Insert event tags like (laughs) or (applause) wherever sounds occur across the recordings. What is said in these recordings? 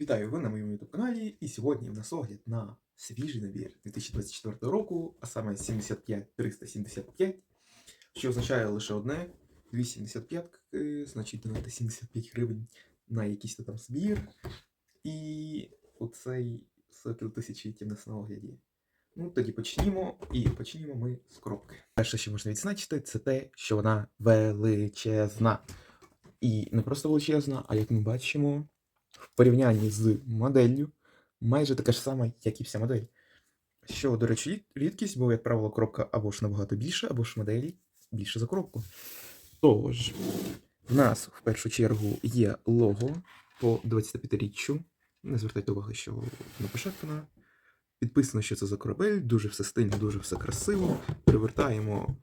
Вітаю ви на моєму youtube каналі. І сьогодні в нас огляд на свіжий набір 2024 року, а саме 75375, що означає лише одне: 275, е, значить донати 75 гривень на якийсь там збір. І оцей сокіл тисячі який нас на огляді. Ну, тоді почнімо, і почнімо ми з коробки. Перше, що можна відзначити, це те, що вона величезна. І не просто величезна, а як ми бачимо, в порівнянні з моделлю майже така ж сама, як і вся модель. Що, до речі, рідкість, бо, як правило, коробка або ж набагато більше, або ж моделі більше за коробку. Тож, в нас в першу чергу є лого по 25-річчю. Не звертайте уваги, що пошарпана. Підписано, що це за корабель, дуже все стильно, дуже все красиво. Привертаємо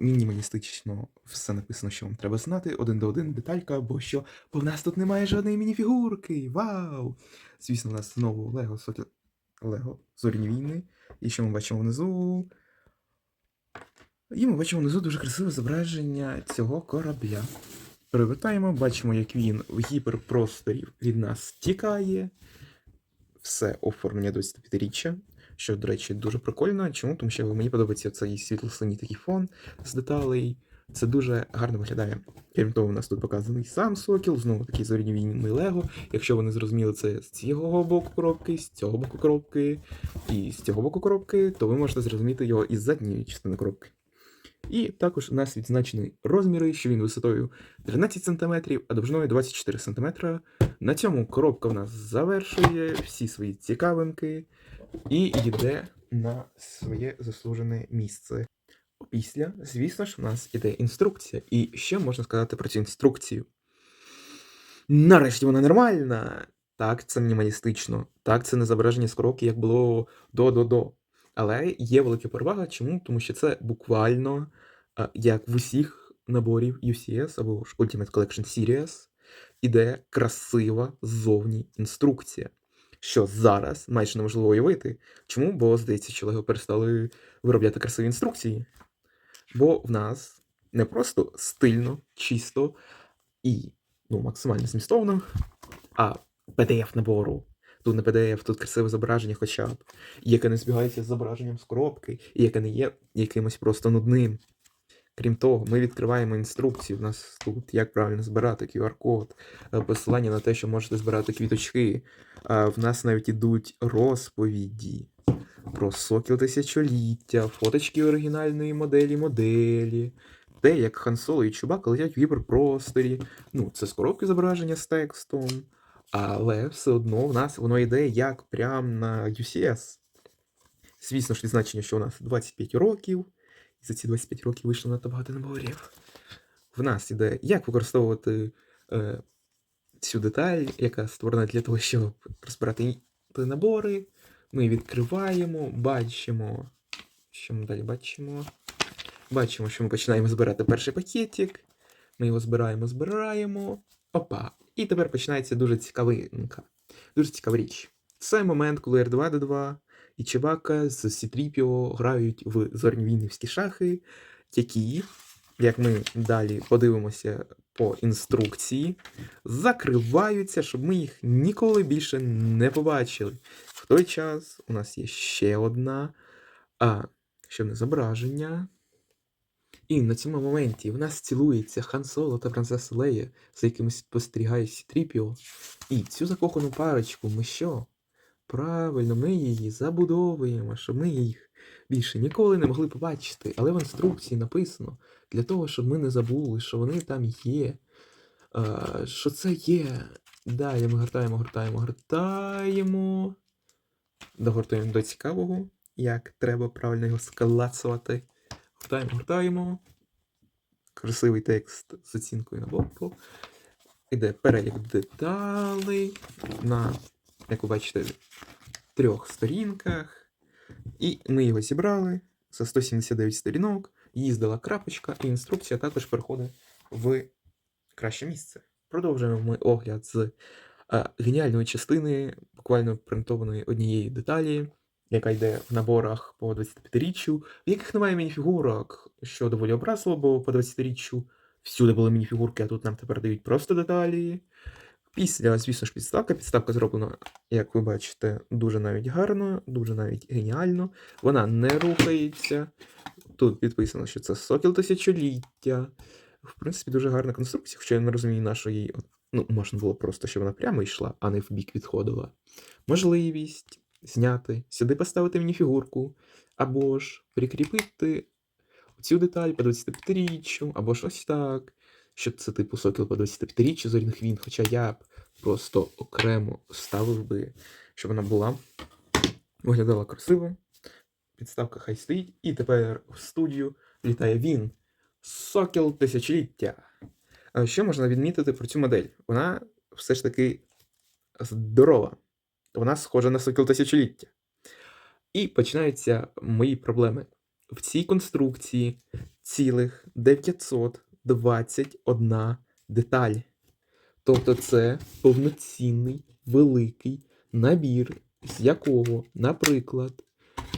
мінімалістично, все написано, що вам треба знати. Один до один, деталька, бо що, бо в нас тут немає жодної мініфігурки. Вау! Звісно, у нас знову Лего Соті... Лего Зорні війни. І що ми бачимо внизу? І ми бачимо внизу дуже красиве зображення цього корабля. Привертаємо, бачимо, як він в гіперпросторі від нас тікає. Все оформлення 25-річчя, що, до речі, дуже прикольно. Чому? Тому що мені подобається цей світло-синій такий фон з деталей. Це дуже гарно виглядає. Крім того, у нас тут показаний сам сокіл, знову такий зорінівійний Лего. Якщо ви не зрозуміли це з цього боку коробки, з цього боку коробки і з цього боку коробки, то ви можете зрозуміти його із задньої частини коробки. І також у нас відзначені розміри, що він висотою 13 см, а довжиною 24 см. На цьому коробка в нас завершує всі свої цікавинки і йде на своє заслужене місце. Після, звісно ж, у нас іде інструкція. І що можна сказати про цю інструкцію? Нарешті вона нормальна. Так, це мінімалістично. Так, це не зображення з коробки, як було до-до-до. Але є велика перевага. Чому? Тому що це буквально як в усіх наборів UCS або ж Ultimate Collection Series іде красива ззовні інструкція. Що зараз майже неможливо уявити. Чому? Бо здається, Лего перестали виробляти красиві інструкції. Бо в нас не просто стильно, чисто і ну, максимально змістовно, а PDF набору. Тут не PDF, тут красиве зображення хоча б, яке не збігається з зображенням з коробки, і яке не є якимось просто нудним. Крім того, ми відкриваємо інструкцію. У нас тут як правильно збирати QR-код, е, посилання на те, що можете збирати квіточки. В нас навіть ідуть розповіді про сокіл тисячоліття, фоточки оригінальної моделі моделі, те, як Хан Соло і Чубака летять в гіперпросторі. Ну, це з коробки зображення з текстом, але все одно в нас воно йде як прям на UCS. Звісно ж, відзначення, що у нас 25 років, і за ці 25 років вийшло надто наборів. В нас іде, як використовувати е, цю деталь, яка створена для того, щоб розбирати набори. Ми відкриваємо, бачимо, що ми далі бачимо. Бачимо, що ми починаємо збирати перший пакетик. Ми його збираємо, збираємо. Опа. І тепер починається дуже цікавинка. Дуже цікава річ. Це момент, коли R2D2 і Чебака з C-3PO грають в зорньовійнівські шахи, які, як ми далі подивимося по інструкції, закриваються, щоб ми їх ніколи більше не побачили. В той час у нас є ще одна, а, ще одне зображення. І на цьому моменті в нас цілується Хан Соло та принцеса Лея, за якими спостерігає Сітріпіо. І цю закохану парочку ми що? Правильно, ми її забудовуємо, щоб ми їх більше ніколи не могли побачити. Але в інструкції написано для того, щоб ми не забули, що вони там є. Що це є. Далі ми гортаємо, гортаємо, гортаємо. Догортуємо до цікавого, як треба правильно його склацувати. Гортаємо, гортаємо. Красивий текст з оцінкою на боку. Іде перелік деталей на, як ви бачите, трьох сторінках. І ми його зібрали за 179 сторінок. Їздила крапочка, і інструкція також переходить в краще місце. Продовжуємо ми огляд з е, геніальної частини, буквально принтованої однієї деталі, яка йде в наборах по 25-річчю, в яких немає мініфігурок, що доволі образливо, бо по 20-річчю всюди були мініфігурки, а тут нам тепер дають просто деталі. Після, звісно ж, підставка. Підставка зроблена, як ви бачите, дуже навіть гарно, дуже навіть геніально. Вона не рухається. Тут підписано, що це сокіл тисячоліття. В принципі, дуже гарна конструкція, хоча я не розумію, на що її. Ну, можна було просто, щоб вона прямо йшла, а не в бік відходила. Можливість зняти, сюди поставити мініфігурку, або ж прикріпити цю деталь по 25-річчю, або ж ось так. Що це типу сокіл по 25-річчю зоряних війн, хоча я б просто окремо ставив би, щоб вона була, виглядала красиво. Підставка хай стоїть. І тепер в студію літає він. Сокіл тисячоліття. Що можна відмітити про цю модель? Вона все ж таки здорова. Вона схожа на сокіл тисячоліття. І починаються мої проблеми. В цій конструкції цілих 921 деталь. Тобто це повноцінний великий набір, з якого, наприклад,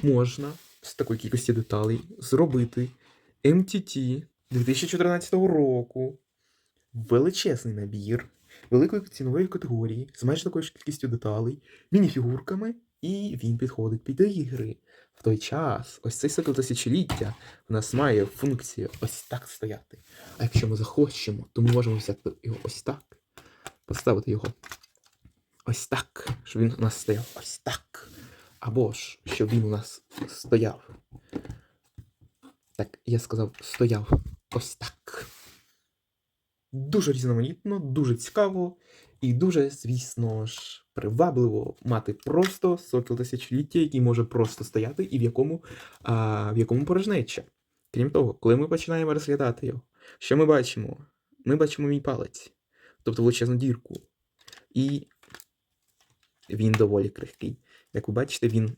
можна з такої кількості деталей зробити MTT 2014 року. Величезний набір великої цінової категорії з майже такою ж кількістю деталей, мініфігурками, і він підходить під ігри. В той час ось цей цикл тисячоліття в нас має функцію ось так стояти. А якщо ми захочемо, то ми можемо взяти його ось так, поставити його ось так, щоб він у нас стояв ось так. Або ж, щоб він у нас стояв. Так, я сказав, стояв ось так. Дуже різноманітно, дуже цікаво і дуже, звісно ж, привабливо мати просто сокіл тисячоліття, який може просто стояти, і в якому, а, в якому порожнеча. Крім того, коли ми починаємо розглядати його, що ми бачимо? Ми бачимо мій палець, тобто величезну дірку. І він доволі крихкий. Як ви бачите, він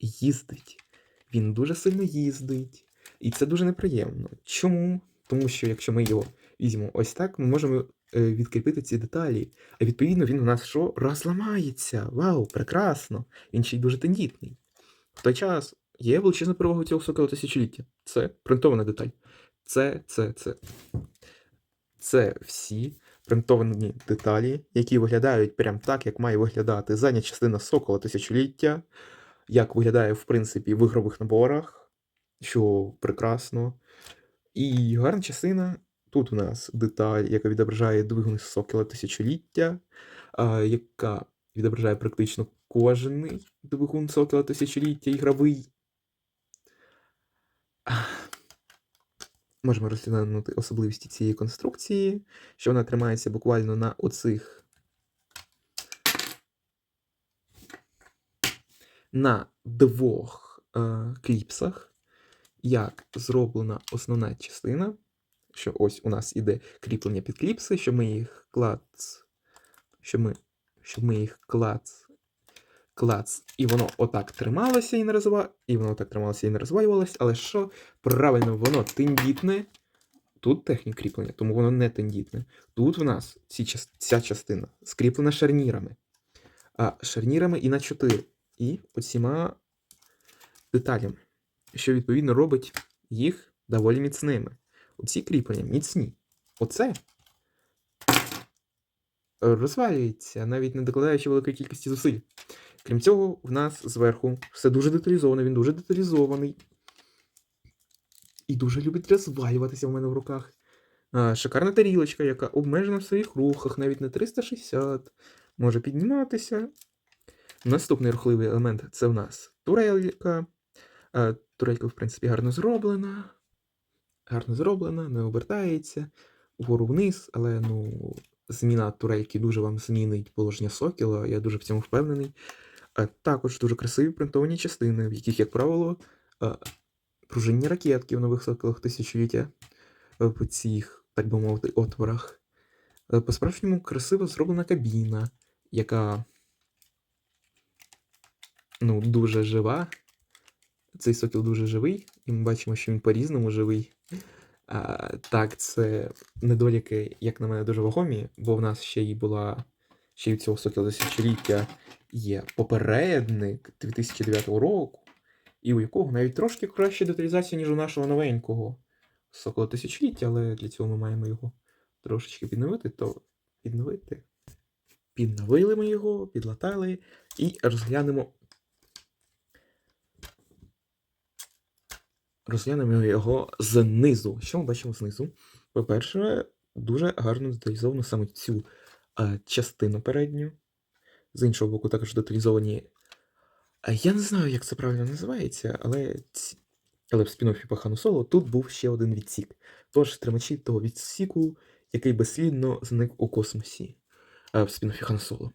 їздить. Він дуже сильно їздить. І це дуже неприємно. Чому? Тому що якщо ми його візьмемо ось так, ми можемо е, відкріпити ці деталі. А відповідно він у нас що? Розламається. Вау, прекрасно! Він ще й дуже тендітний. В той час є величезна перевага цього сокола тисячоліття. Це принтована деталь. Це, це, це. Це всі принтовані деталі, які виглядають прям так, як має виглядати задня частина сокола тисячоліття, як виглядає, в принципі, в ігрових наборах, що прекрасно. І гарна частина. Тут у нас деталь, яка відображає двигун сокола тисячоліття, яка відображає практично кожний двигун сокола тисячоліття ігровий. Можемо розглянути особливості цієї конструкції, що вона тримається буквально на оцих на двох е, кліпсах, як зроблена основна частина, що ось у нас іде кріплення під кліпси, що ми їх клац, що ми, щоб ми їх клац, клац, і воно отак трималося і не розвивалося, і воно отак трималося і не розвалювалося, але що правильно, воно тендітне. Тут техніка кріплення, тому воно не тендітне. Тут в нас ці, ця частина скріплена шарнірами. А шарнірами і на 4. І оціма деталями, що відповідно робить їх доволі міцними. Оці кріплення міцні. Оце розвалюється, навіть не докладаючи великої кількості зусиль. Крім цього, в нас зверху все дуже деталізовано, він дуже деталізований. І дуже любить розвалюватися в мене в руках. Шикарна тарілочка, яка обмежена в своїх рухах, навіть на 360, може підніматися. Наступний рухливий елемент це в нас турелька. Турелька, в принципі, гарно зроблена. Гарно зроблена, не обертається вгору вниз, але ну, зміна турельки дуже вам змінить положення сокіла, я дуже в цьому впевнений. Також дуже красиві принтовані частини, в яких, як правило, пружинні ракетки в нових соколах тисячоліття е, в цих, так би мовити, отворах. Е, По-справжньому красиво зроблена кабіна, яка ну, дуже жива. Цей сокіл дуже живий, і ми бачимо, що він по-різному живий. А, так, це недоліки, як на мене, дуже вагомі, бо в нас ще й була, ще й цього сокіла тисячоліття є попередник 2009 року, і у якого навіть трошки краща деталізація, ніж у нашого новенького сокола тисячоліття, але для цього ми маємо його трошечки підновити, то підновити. Підновили ми його, підлатали і розглянемо. Розглянемо його знизу. Що ми бачимо знизу? По-перше, дуже гарно деталізовано саме цю а, частину передню. З іншого боку, також деталізовані. А я не знаю, як це правильно називається, але, ці... але в спін-оффі по Хану Соло тут був ще один відсік. Тож тримачі того відсіку, який безслідно зник у космосі а, в спін-оффі Хан Соло.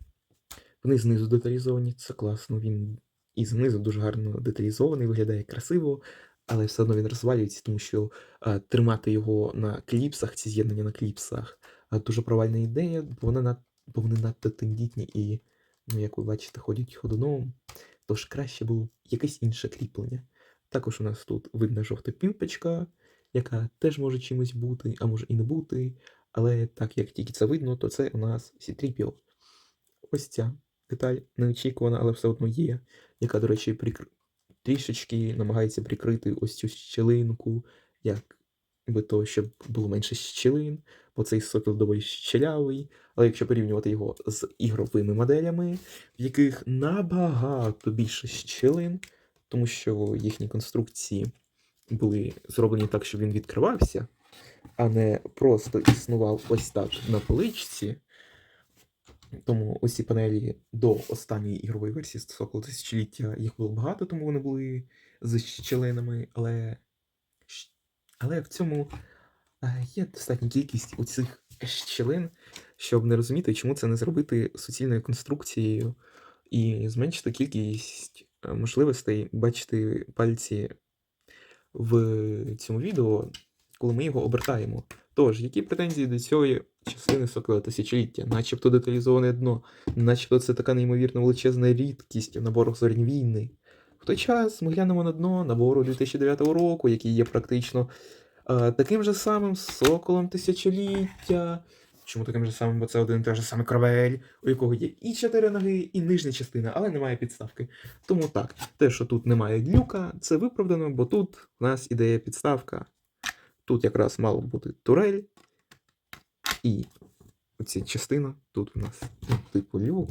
Вони знизу деталізовані, це класно. Він і знизу дуже гарно деталізований, виглядає красиво, але все одно він розвалюється, тому що а, тримати його на кліпсах, ці з'єднання на кліпсах, а, дуже провальна ідея, бо вони, над... бо вони надто тендітні і, ну, як ви бачите, ходять ходуном. Тож краще було якесь інше кріплення. Також у нас тут видна жовта пімпочка, яка теж може чимось бути, а може і не бути. Але так як тільки це видно, то це у нас C-3PO. Ось ця деталь неочікувана, але все одно є, яка, до речі, прикр... трішечки намагається прикрити ось цю щілинку, як би то, щоб було менше щілин, бо цей сокіл доволі щелявий. Але якщо порівнювати його з ігровими моделями, в яких набагато більше щілин, тому що їхні конструкції були зроблені так, щоб він відкривався, а не просто існував ось так на поличці. Тому ось ці панелі до останньої ігрової версії Сокола тисячоліття їх було багато, тому вони були з щілинами, але, але в цьому е, є достатня кількість у цих щілин, щоб не розуміти, чому це не зробити суцільною конструкцією і зменшити кількість е, можливостей бачити пальці в цьому відео, коли ми його обертаємо. Тож, які претензії до цієї частини сокола тисячоліття? Начебто деталізоване дно, начебто це така неймовірно величезна рідкість в наборах зорні війни. В той час ми глянемо на дно набору 2009 року, який є практично е, таким же самим соколом тисячоліття. Чому таким же самим? Бо це один і той же самий корабель, у якого є і чотири ноги, і нижня частина, але немає підставки. Тому так, те, що тут немає глюка, це виправдано, бо тут у нас ідея підставка. Тут якраз мала бути турель. І оця частина тут у нас ну, типу люк.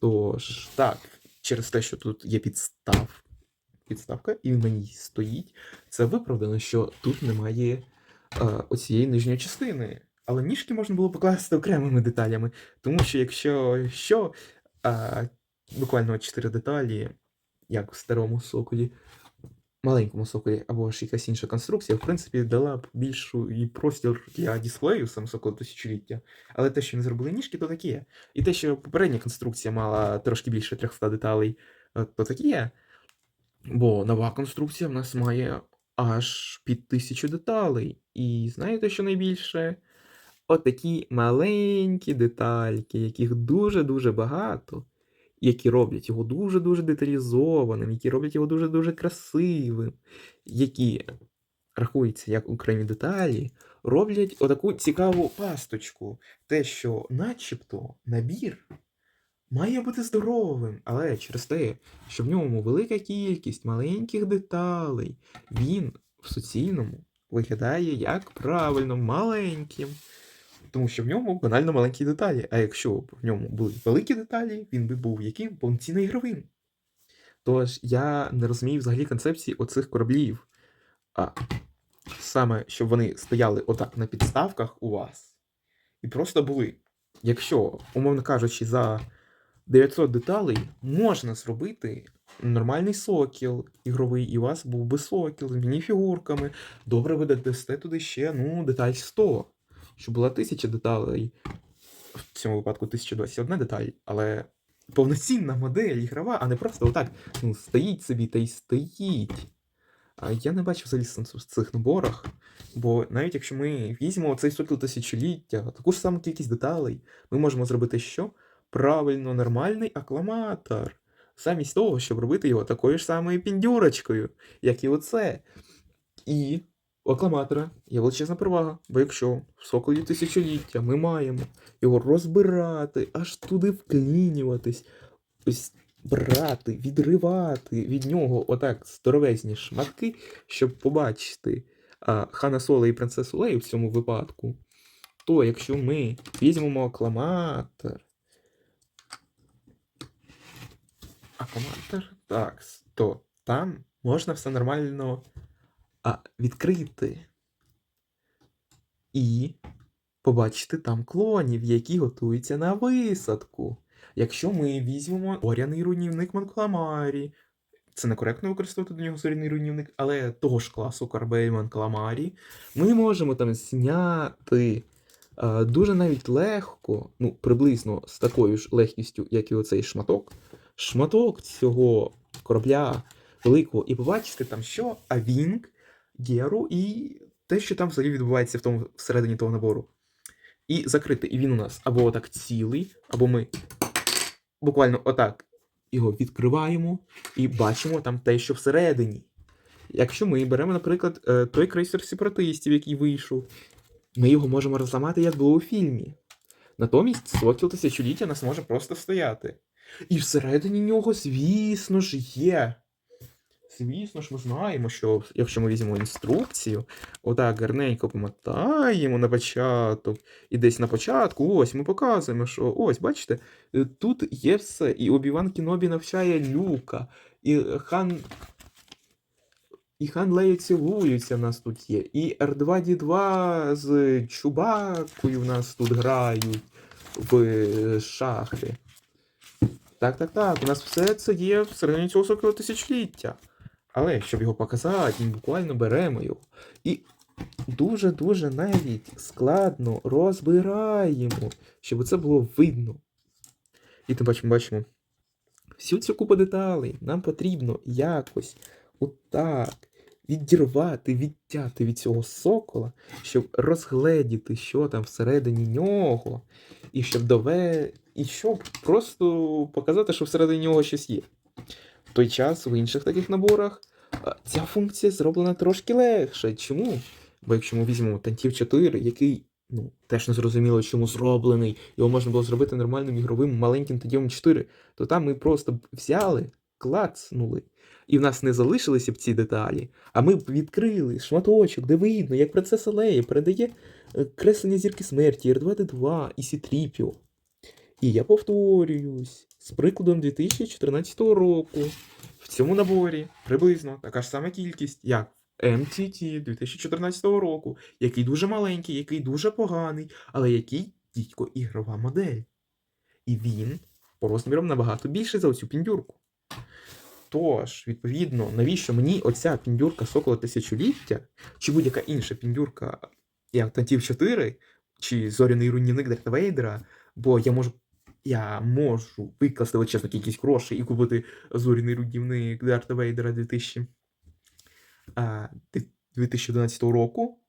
Тож, так, через те, що тут є підстав, підставка, і на ній стоїть, це виправдано, що тут немає е, оцієї нижньої частини. Але ніжки можна було покласти окремими деталями. Тому що якщо що, е, буквально 4 деталі, як в старому соколі, маленькому соколі або ж якась інша конструкція, в принципі, дала б більшу і простір для дисплею саме соколу тисячоліття. Але те, що не зробили ніжки, то таке. І те, що попередня конструкція мала трошки більше 300 деталей, е, то таке. Бо нова конструкція в нас має аж під тисячу деталей. І знаєте, що найбільше? Отакі маленькі детальки, яких дуже-дуже багато, які роблять його дуже-дуже деталізованим, які роблять його дуже-дуже красивим, які рахуються як окремі деталі, роблять отаку цікаву пасточку. Те, що начебто набір має бути здоровим, але через те, що в ньому велика кількість маленьких деталей, він в суцільному виглядає як правильно маленьким. Тому що в ньому банально маленькі деталі. А якщо б в ньому були великі деталі, він би був яким повноцінно ігровим. Тож я не розумію взагалі концепції оцих кораблів. А саме, щоб вони стояли отак на підставках у вас. І просто були. Якщо, умовно кажучи, за 900 деталей можна зробити нормальний сокіл ігровий, і у вас був би сокіл з мініфігурками. Добре, ви додасте туди ще ну, деталь 100 що була 1000 деталей, в цьому випадку 1021 деталь, але повноцінна модель ігрова, а не просто отак ну, стоїть собі та й стоїть. Я не бачу взагалі сенсу в цих наборах, бо навіть якщо ми візьмемо цей сокіл тисячоліття, таку ж саму кількість деталей, ми можемо зробити що? Правильно, нормальний акламатор. Замість того, щоб робити його такою ж самою піндюрочкою, як і оце. І у акламатора є величезна перевага, бо якщо в соколі тисячоліття ми маємо його розбирати, аж туди вклінюватись, ось брати, відривати від нього отак здоровезні шматки, щоб побачити а, Хана Соло і принцесу Лею в цьому випадку, то якщо ми візьмемо акламатор. Акламатор? Так, то там можна все нормально а, відкрити. І побачити там клонів, які готуються на висадку. Якщо ми візьмемо оряний руйнівник Манкаламарі, це некоректно використовувати до нього зоряний руйнівник, але того ж класу Корабель Манкаламарі, ми можемо там зняти дуже навіть легко, ну, приблизно з такою ж легкістю, як і оцей шматок, шматок цього корабля великого, і побачити там що, Авінг, Геру і те, що там взагалі відбувається в тому всередині того набору. І закрити. І він у нас або отак цілий, або ми буквально отак його відкриваємо і бачимо там те, що всередині. Якщо ми беремо, наприклад, е, той крейсер сепаратистів, який вийшов, ми його можемо розламати, як було у фільмі. Натомість сокіл тисячоліття нас може просто стояти. І всередині нього, звісно ж, є. Звісно ж, ми знаємо, що якщо ми візьмемо інструкцію, отак гарненько помотаємо на початок, і десь на початку, ось ми показуємо, що ось, бачите, е, тут є все. І Обіван Кінобі навчає Люка, і хан. І хан Лея цілуються в нас тут є. І R2D2 з Чубакою в нас тут грають в е, шахи. Так, так, так. У нас все це є всередині цього сокола тисячоліття. Але щоб його показати, ми буквально беремо його. І дуже-дуже навіть складно розбираємо, щоб це було видно. І тим бачимо, бачимо. Всю цю купу деталей нам потрібно якось отак відірвати, відтяти від цього сокола, щоб розгледіти, що там всередині нього, і щоб дове... і щоб просто показати, що всередині нього щось є. Той час в інших таких наборах ця функція зроблена трошки легше. Чому? Бо якщо ми візьмемо Тантів 4, який ну, теж не зрозуміло, чому зроблений, його можна було зробити нормальним ігровим маленьким Тантівом 4, то там ми просто взяли, клацнули, і в нас не залишилися б ці деталі, а ми б відкрили шматочок, де видно, як принцеса Лея передає е, креслення зірки смерті, R2D2 і Сітріпіо. І я повторююсь, з прикладом 2014 року в цьому наборі приблизно така ж сама кількість, як MTT 2014 року, який дуже маленький, який дуже поганий, але який дідько ігрова модель. І він по розмірам набагато більший за оцю піндюрку. Тож, відповідно, навіщо мені оця піндюрка Сокола тисячоліття, чи будь-яка інша піндюрка, як Тантів 4, чи Зоряний руйнівник Дарта Вейдера, бо я можу я можу викласти величезну кількість грошей і купити зоряний руйнівник Дарта Вейдера 2000, а, 2011 року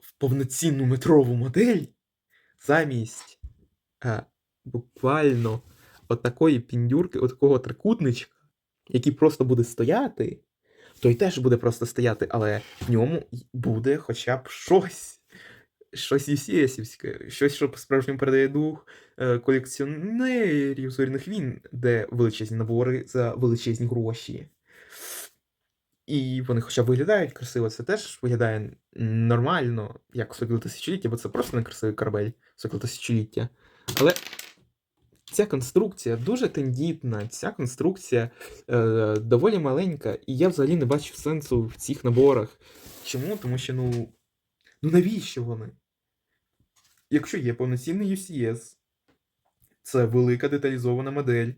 в повноцінну метрову модель замість а, буквально от такої піндюрки, от трикутничка, який просто буде стояти, той теж буде просто стояти, але в ньому буде хоча б щось. Щось UCS-івське, щось, що по-справжньому передає дух е, колекціонерів зоряних війн, де величезні набори за величезні гроші. І вони хоча виглядають красиво, це теж виглядає нормально, як Сокіл тисячоліття, бо це просто не красивий корабель Сокіл тисячоліття. Але ця конструкція дуже тендітна, ця конструкція е, доволі маленька, і я взагалі не бачу сенсу в цих наборах. Чому? Тому що, ну. Ну навіщо вони? Якщо є повноцінний UCS, це велика деталізована модель.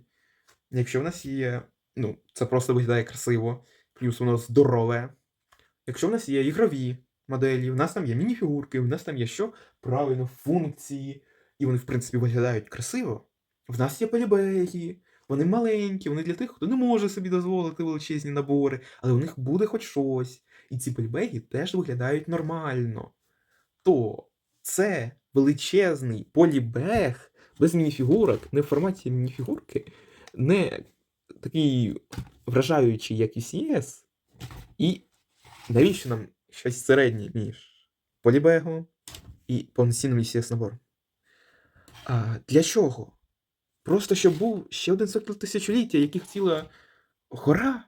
Якщо в нас є. Ну, це просто виглядає красиво, плюс воно здорове. Якщо в нас є ігрові моделі, в нас там є мініфігурки, в нас там є що? Правильно, функції, і вони, в принципі, виглядають красиво. В нас є полібеги, вони маленькі, вони для тих, хто не може собі дозволити величезні набори, але у них буде хоч щось. І ці полібеги теж виглядають нормально. То це величезний полібег без мініфігурок, не в форматі мініфігурки, не такий вражаючий, як UCS. І навіщо нам щось середнє між полібегом і повноцінним UCS набором? А Для чого? Просто щоб був ще один цикл тисячоліття, яких ціла гора.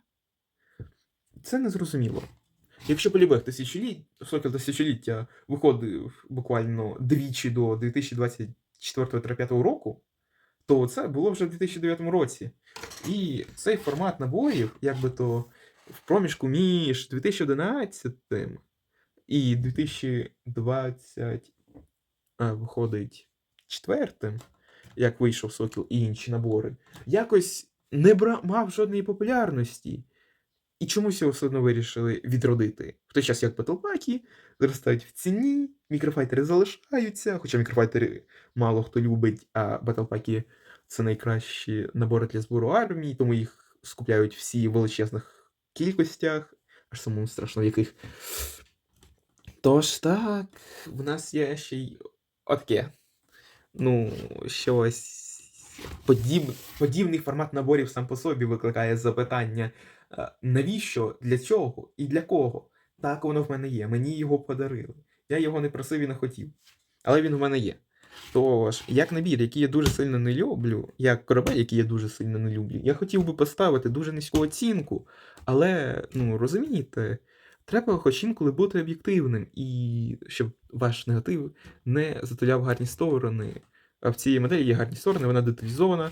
Це незрозуміло. Якщо полібег тисячоліття, сокіл тисячоліття виходив буквально двічі до 2024-2025 року, то це було вже в 2009 році. І цей формат наборів, як би то в проміжку між 2011 і 2020 а, виходить четвертим, як вийшов Сокіл і інші набори, якось не бра... мав жодної популярності. І чомусь його все одно вирішили відродити. В той час як батлпаки зростають в ціні, мікрофайтери залишаються, хоча мікрофайтери мало хто любить, а батлпаки це найкращі набори для збору армії, тому їх скупляють всі в величезних кількостях, аж самому страшно в яких. Тож так, в нас є ще й отаке. Ну, щось подіб... подібний формат наборів сам по собі викликає запитання, навіщо, для чого і для кого. Так, воно в мене є. Мені його подарили. Я його не просив і не хотів. Але він в мене є. Тож, як набір, який я дуже сильно не люблю, як корабель, який я дуже сильно не люблю, я хотів би поставити дуже низьку оцінку, але, ну, розумієте, треба хоч інколи бути об'єктивним, і щоб ваш негатив не затуляв гарні сторони. А в цій моделі є гарні сторони, вона деталізована,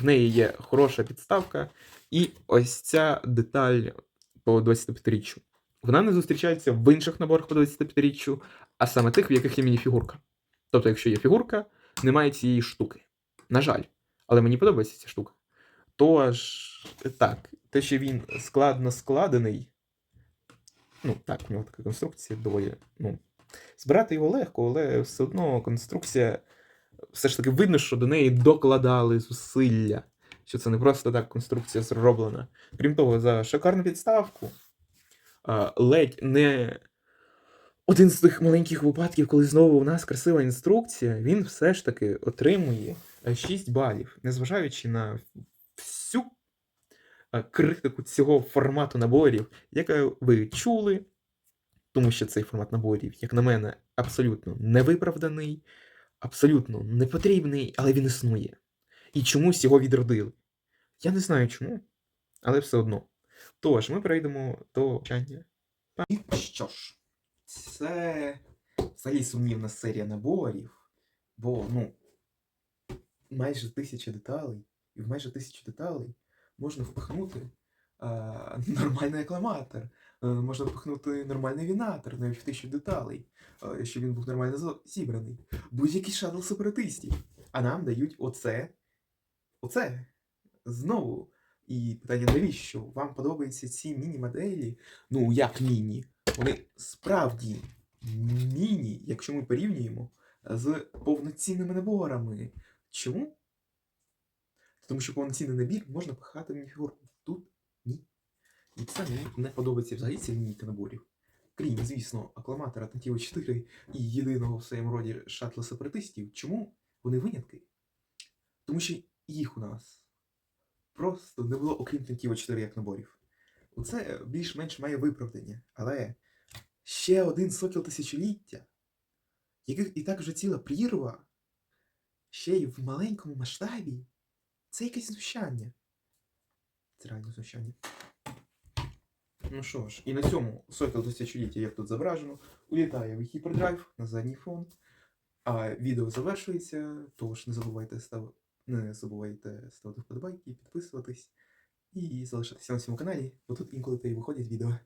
в неї є хороша підставка, і ось ця деталь по 25-річчю. Вона не зустрічається в інших наборах по 25-річчю, а саме тих, в яких є мініфігурка. Тобто, якщо є фігурка, немає цієї штуки. На жаль, але мені подобається ця штука. Тож, так, те, що він складно складений. Ну, так, у нього така конструкція доволі. Ну, збирати його легко, але все одно конструкція. Все ж таки видно, що до неї докладали зусилля. Що це не просто так конструкція зроблена. Крім того, за шикарну підставку. Ледь не один з тих маленьких випадків, коли знову у нас красива інструкція, він все ж таки отримує е, 6 балів, незважаючи на всю е, критику цього формату наборів, яку ви чули, тому що цей формат наборів, як на мене, абсолютно невиправданий, абсолютно непотрібний, але він існує. І чомусь його відродили. Я не знаю чому, але все одно. Тож, ми перейдемо до чання. Що ж, це взагалі сумнівна серія наборів, бо, ну, майже тисяча деталей, і в майже тисячу деталей можна впихнути а, (laughs) нормальний акламатор, е, можна впихнути нормальний вінатор, навіть в тисячу деталей, е, щоб він був нормально зібраний. Будь-який шаттл сепаратистів. А нам дають оце, оце, знову. І питання, навіщо? Вам подобаються ці міні-моделі? Ну, як міні? Вони справді міні, якщо ми порівнюємо з повноцінними наборами. Чому? Тому що повноцінний набір можна пхати в мініфігурку. І це мені не подобається взагалі ця лінійка наборів. Крім, звісно, акламатора Тантіо 4 і єдиного в своєму роді шатла сепаратистів. Чому вони винятки? Тому що їх у нас просто не було, окрім Тантіо 4 як наборів. Оце більш-менш має виправдання. Але ще один сокіл тисячоліття, яких і так вже ціла прірва, ще й в маленькому масштабі, це якесь знущання. Це реально знущання. Ну що ж, і на цьому сокіл тисячоліття, як тут зображено, улітає в гіпердрайв на задній фон. А відео завершується, тож не забувайте став... не забувайте ставити вподобайки, підписуватись і залишатися на цьому каналі, бо тут інколи та й виходять відео.